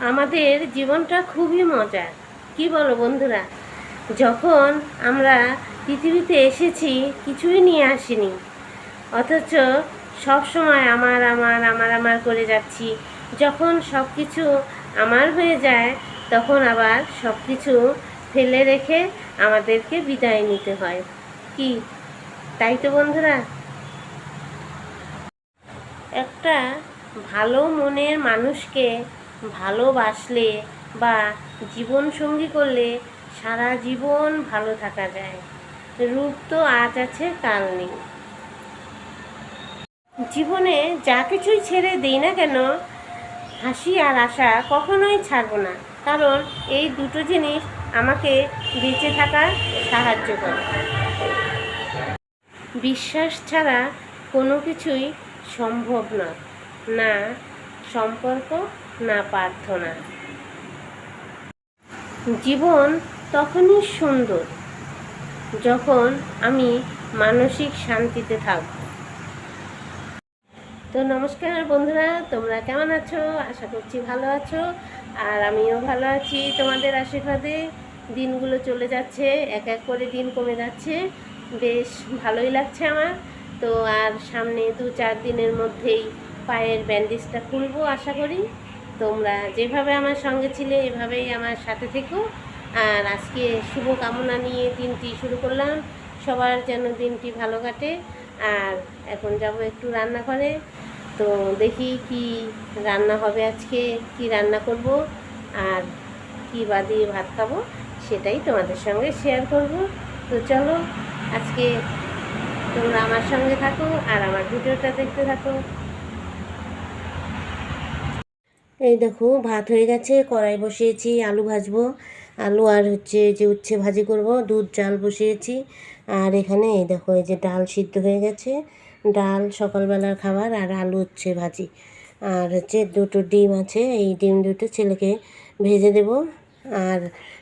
আমাদের জীবনটা খুবই মজার। কি বলো বন্ধুরা? যখন আমরা পৃথিবীতে এসেছি, কিছুই নিয়ে আসিনি। অথচ সব সময় আমার আমার আমার আমার করে যাচ্ছি। যখন সব কিছু আমার হয়ে যায়, তখন আবার সব কিছু ফেলে রেখে আমাদেরকে বিদায় নিতে হয়। কি? তাই তো বন্ধুরা? একটা ভালো মনের মানুষকে ভালোবাসলে বা জীবন সঙ্গী করলে সারা জীবন ভালো থাকা যায়। রূপ তো আজ আছে, কাল নেই। জীবনে যা কিছুই ছেড়ে দিই না কেন, হাসি আর আশা কখনোই ছাড়বো না। কারণ এই দুটো জিনিস আমাকে বেঁচে থাকার সাহায্য করে। বিশ্বাস ছাড়া কোনো কিছুই সম্ভব নয়। না, সম্পর্ক না প্রার্থনা। জীবন তখনই সুন্দর, যখন আমি মানসিক শান্তিতে থাকব। তো নমস্কার বন্ধুরা, তোমরা কেমন আছো? আশা করছি ভালো আছো। আর আমিও ভালো আছি। তোমাদের আশীর্বাদে দিনগুলো চলে যাচ্ছে, এক এক করে দিন কমে যাচ্ছে। বেশ ভালোই লাগছে আমার। তো আর সামনে দু চার দিনের মধ্যেই পায়ের ব্যান্ডেজটা খুলবো, আশা করি। তোমরা যেভাবে আমার সঙ্গে ছিলে, এভাবেই আমার সাথে থেকো। আর আজকে শুভকামনা নিয়ে দিনটি শুরু করলাম। সবার যেন দিনটি ভালো কাটে। আর এখন যাব একটু রান্না করে তো দেখি কি রান্না হবে আজকে, কি রান্না করব, আর কি বা দিয়ে ভাত খাব, সেটাই তোমাদের সঙ্গে শেয়ার করব। তো চলো, আজকে তোমরা আমার সঙ্গে থাকো আর আমার ভিডিওটা দেখতে থাকো। এই দেখো, ভাত হয়ে গেছে, কড়াই বসিয়েছি, আলু ভাজবো। আলু আর হচ্ছে যে উচ্ছে ভাজি করব, দুধ জাল বসিয়েছি। আর এখানে এই দেখো, এই যে ডাল সিদ্ধ হয়ে গেছে। ডাল সকালবেলার খাবার আর আলু হচ্ছে ভাজি। আর হচ্ছে দুটো ডিম আছে, এই ডিম দুটো ছেলেকে ভেজে দেব। আর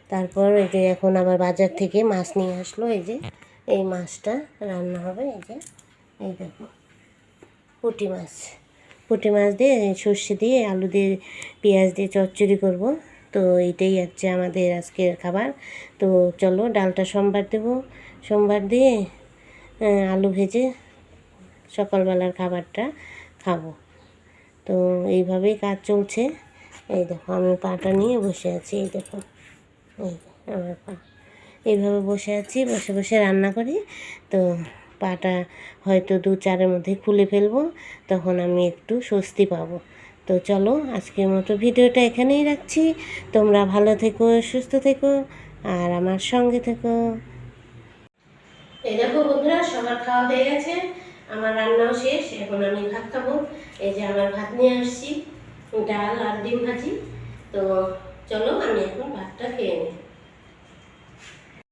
তারপর এই যে এখন আবার বাজার থেকে মাছ নিয়ে আসলো, এই যে, এই মাছটা রান্না হবে, এই যে, এই দেখো, পুঁটি মাছ। পুঁটি মাছ দিয়ে সর্ষে দিয়ে, আলু দিয়ে, পেঁয়াজ দিয়ে চচ্চড়ি করব। তো এইটাই হচ্ছে আমাদের আজকের খাবার। তো চলো, ডালটা সোমবার দেবো। সোমবার দিয়ে আলু ভেজে সকালবেলার খাবারটা খাব। তো এইভাবেই কাজ চলছে। এই দেখো, আমি পাটা নিয়ে বসে আছি। এই দেখো, এই আমার পা। এইভাবে বসে আছি, বসে বসে রান্না করি। তো পাটা হয়তো দু চারের মধ্যে খুলে ফেলব, তখন আমি একটু স্বস্তি পাবো। তো চলো, আজকের মতো ভিডিওটা এখানেই রাখছি। তোমরা ভালো থেকো, সুস্থ থেকো, আর আমার সঙ্গে থেকো। এই দেখো বন্ধুরা, সবার খাওয়া হয়ে গেছে, আমার রান্নাও শেষ, এখন আমি ভাত খাব। এই যে আমার ভাত নিয়ে আসছি, ডাল আর ডিম ভাজি। তো চলো, আমি এখন ভাতটা খেয়ে নিই।